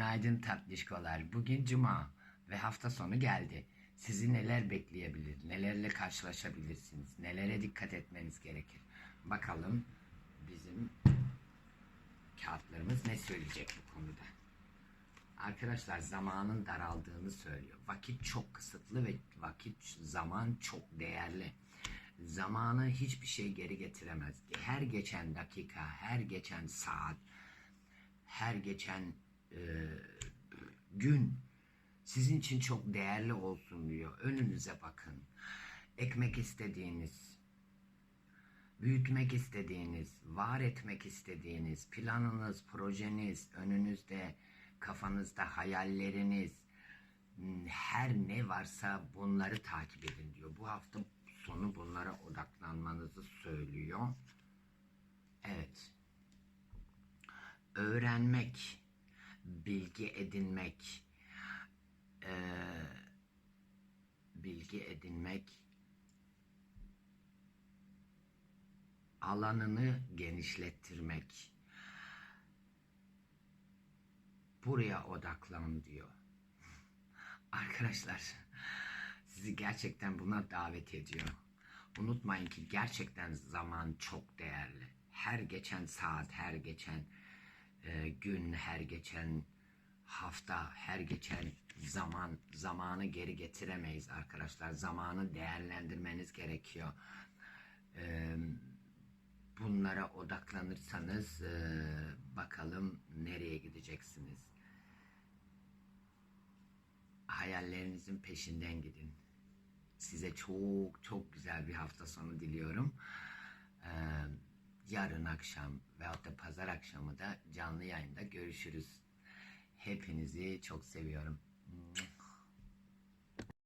Günaydın tatlışkolar. Bugün cuma ve hafta sonu geldi. Sizi neler bekleyebilir, nelerle karşılaşabilirsiniz, nelere dikkat etmeniz gerekir. Bakalım bizim kağıtlarımız ne söyleyecek bu konuda. Arkadaşlar zamanın daraldığını söylüyor. Vakit çok kısıtlı ve vakit zaman çok değerli. Zamanı hiçbir şey geri getiremez. Her geçen dakika, her geçen saat, her geçen e, gün sizin için çok değerli olsun diyor. Önünüze bakın. Ekmek istediğiniz, büyütmek istediğiniz, var etmek istediğiniz, planınız, projeniz, önünüzde, kafanızda hayalleriniz, hmm, her ne varsa bunları takip edin diyor. Bu hafta sonu bunlara odaklanmanızı söylüyor. Evet. Öğrenmek, bilgi edinmek, eee, bilgi edinmek, alanını genişlettirmek, buraya odaklan diyor. Arkadaşlar sizi gerçekten buna davet ediyor. Unutmayın ki gerçekten zaman çok değerli. Her geçen saat, her geçen e, gün, her geçen hafta, her geçen zaman, zamanı geri getiremeyiz arkadaşlar. Zamanı değerlendirmeniz gerekiyor. E, bunlara odaklanırsanız e, bakalım nereye gideceksiniz. Hayallerinizin peşinden gidin. Size çok çok güzel bir hafta sonu diliyorum. Ee, yarın akşam veyahut da pazar akşamı da canlı yayında görüşürüz. Hepinizi çok seviyorum.